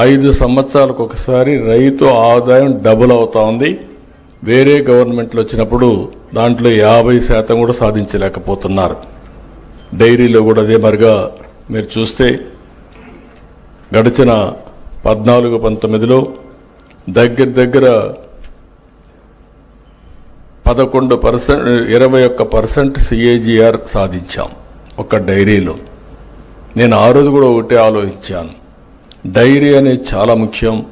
ఐదు సంవత్సరాలకు ఒకసారి రైతు ఆదాయం డబుల్ అవుతా ఉంది. వేరే గవర్నమెంట్లు వచ్చినప్పుడు దాంట్లో యాభై శాతం కూడా సాధించలేకపోతున్నారు. డైరీలో కూడా అదే మరిగా మీరు చూస్తే గడిచిన పద్నాలుగు పంతొమ్మిదిలో దగ్గర దగ్గర పదకొండు పర్సెంట్ ఇరవై ఒక్క పర్సెంట్ సిఏజీఆర్ సాధించాం ఒక డైరీలో. నేను ఆ రోజు కూడా ఒకటే ఆలోచించాను. డైరీ అనేది చాలా ముఖ్యం.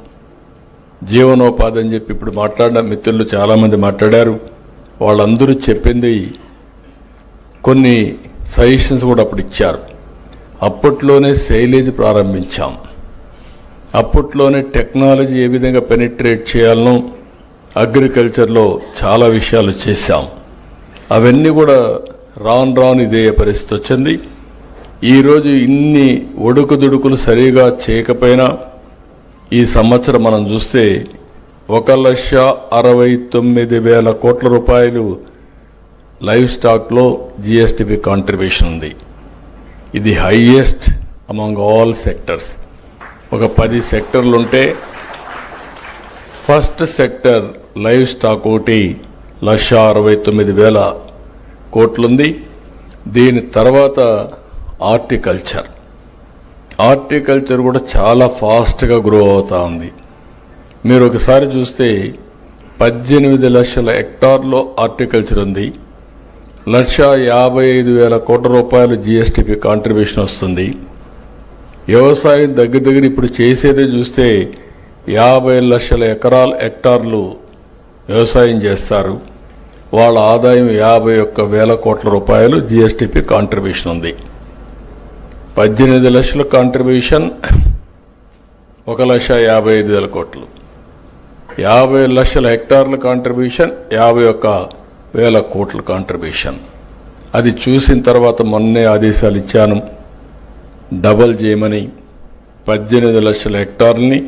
జీవనోపాధి అని చెప్పి ఇప్పుడు మాట్లాడిన మిత్రులు చాలామంది మాట్లాడారు. వాళ్ళందరూ చెప్పింది కొన్ని సజెషన్స్ కూడా అప్పుడు ఇచ్చారు. అప్పట్లోనే శైలేజ్ ప్రారంభించాం. అప్పట్లోనే టెక్నాలజీ ఏ విధంగా పెనిట్రేట్ చేయాలనో అగ్రికల్చర్లో చాలా విషయాలు చేశాం. అవన్నీ కూడా రాను రాను ఇదే పరిస్థితి వచ్చింది. ఈరోజు ఇన్ని ఒడుకుదుడుకులు సరిగా చేయకపోయినా ఈ సంవత్సరం మనం చూస్తే ఒక లక్ష అరవై తొమ్మిది వేల కోట్ల రూపాయలు లైవ్ స్టాక్లో జిఎస్టిపి కాంట్రిబ్యూషన్ ఉంది. ఇది హైయెస్ట్ అమంగ్ ఆల్ సెక్టర్స్ ఒక పది సెక్టర్లు ఉంటే ఫస్ట్ సెక్టర్ లైవ్ స్టాక్ ఒకటి లక్ష అరవై తొమ్మిది వేల కోట్లుంది. దీని తర్వాత ఆర్టికల్చర్. ఆర్టికల్చర్ కూడా చాలా ఫాస్ట్గా గ్రో అవుతా ఉంది. మీరు ఒకసారి చూస్తే పద్దెనిమిది లక్షల హెక్టార్లో ఆర్టికల్చర్ ఉంది. లక్ష యాభై ఐదు వేల కోట్ల రూపాయలు జిఎస్టిపి కాంట్రిబ్యూషన్ వస్తుంది. వ్యవసాయం దగ్గర దగ్గర ఇప్పుడు చేసేదే చూస్తే యాభై లక్షల ఎకరాల హెక్టార్లు వ్యవసాయం చేస్తారు. వాళ్ళ ఆదాయం యాభై ఒక్క వేల కోట్ల రూపాయలు జిఎస్టిపి కాంట్రిబ్యూషన్ ఉంది. పద్దెనిమిది లక్షల కాంట్రిబ్యూషన్ ఒక లక్ష యాభై ఐదు వేల కోట్లు. యాభై లక్షల హెక్టార్ల కాంట్రిబ్యూషన్ యాభై ఒక్క వేల కోట్ల కాంట్రిబ్యూషన్ అది చూసిన తర్వాత మొన్నే ఆదేశాలు ఇచ్చాను. డబల్ చేయమని పద్దెనిమిది లక్షల హెక్టార్లని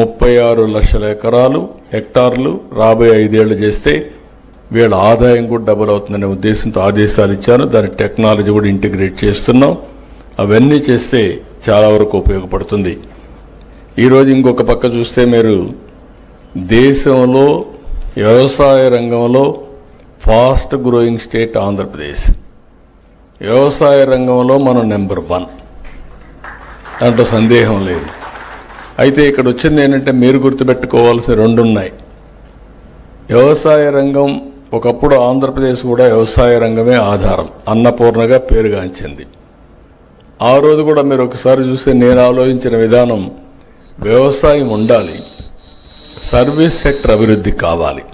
ముప్పై ఆరు లక్షల ఎకరాలు హెక్టార్లు రాబోయే ఐదేళ్ళు చేస్తే వీళ్ళ ఆదాయం కూడా డబుల్ అవుతుందనే ఉద్దేశంతో ఆదేశాలు ఇచ్చాను. దాని టెక్నాలజీ కూడా ఇంటిగ్రేట్ చేస్తున్నాం. అవన్నీ చేస్తే చాలా వరకు ఉపయోగపడుతుంది. ఈరోజు ఇంకొక పక్క చూస్తే మీరు దేశంలో వ్యవసాయ రంగంలో ఫాస్ట్ గ్రోయింగ్ స్టేట్ ఆంధ్రప్రదేశ్. వ్యవసాయ రంగంలో మనం నెంబర్ వన్. దాంట్లో సందేహం లేదు. అయితే ఇక్కడ వచ్చింది ఏంటంటే మీరు గుర్తుపెట్టుకోవాల్సిన రెండు ఉన్నాయి వ్యవసాయ రంగం ఒకప్పుడు ఆంధ్రప్రదేశ్ కూడా వ్యవసాయ రంగమే ఆధారం. అన్నపూర్ణగా పేరుగాంచింది. ఆ రోజు కూడా మీరు ఒకసారి చూస్తే నేను ఆలోచించిన విధానం వ్యవసాయం ఉండాలి సర్వీస్ సెక్టర్ అభివృద్ధి కావాలి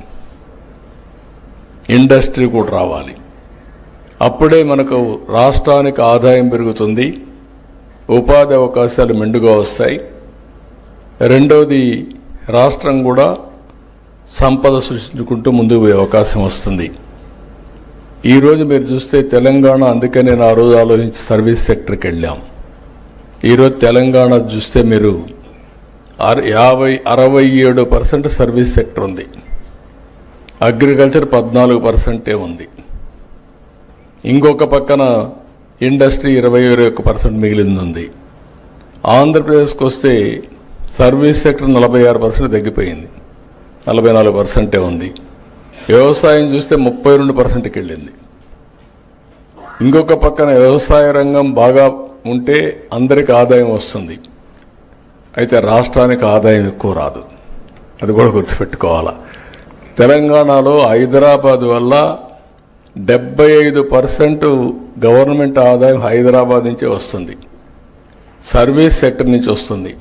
ఇండస్ట్రీ కూడా రావాలి. అప్పుడే మనకు రాష్ట్రానికి ఆదాయం పెరుగుతుంది ఉపాధి అవకాశాలు మెండుగా వస్తాయి. రెండవది రాష్ట్రం కూడా సంపద సృష్టించుకుంటూ ముందుకు పోయే అవకాశం వస్తుంది. ఈరోజు మీరు చూస్తే తెలంగాణ అందుకనే నేను ఆ రోజు ఆలోచించి సర్వీస్ సెక్టర్కి వెళ్ళాం. ఈరోజు తెలంగాణ చూస్తే మీరు అర- యాభై అరవై ఏడు పర్సెంట్ సర్వీస్ సెక్టర్ ఉంది. అగ్రికల్చర్ పద్నాలుగు పర్సెంటే ఉంది. ఇంకొక పక్కన ఇండస్ట్రీ ఇరవై ఇరవై ఒక్క పర్సెంట్ మిగిలింది ఉంది. ఆంధ్రప్రదేశ్కి వస్తే సర్వీస్ సెక్టర్ నలభై ఆరు పర్సెంట్ తగ్గిపోయింది. నలభై నాలుగు పర్సెంటే ఉంది. వ్యవసాయం చూస్తే ముప్పై రెండు పర్సెంట్కి వెళ్ళింది. ఇంకొక పక్కన వ్యవసాయ రంగం బాగా ఉంటే అందరికి ఆదాయం వస్తుంది. అయితే రాష్ట్రానికి ఆదాయం ఎక్కువ రాదు. అది కూడా గుర్తుపెట్టుకోవాలా. తెలంగాణలో హైదరాబాద్ వల్ల డెబ్బై ఐదు పర్సెంట్ గవర్నమెంట్ ఆదాయం హైదరాబాద్ నుంచే వస్తుంది. సర్వీస్ సెక్టర్ నుంచి వస్తుంది.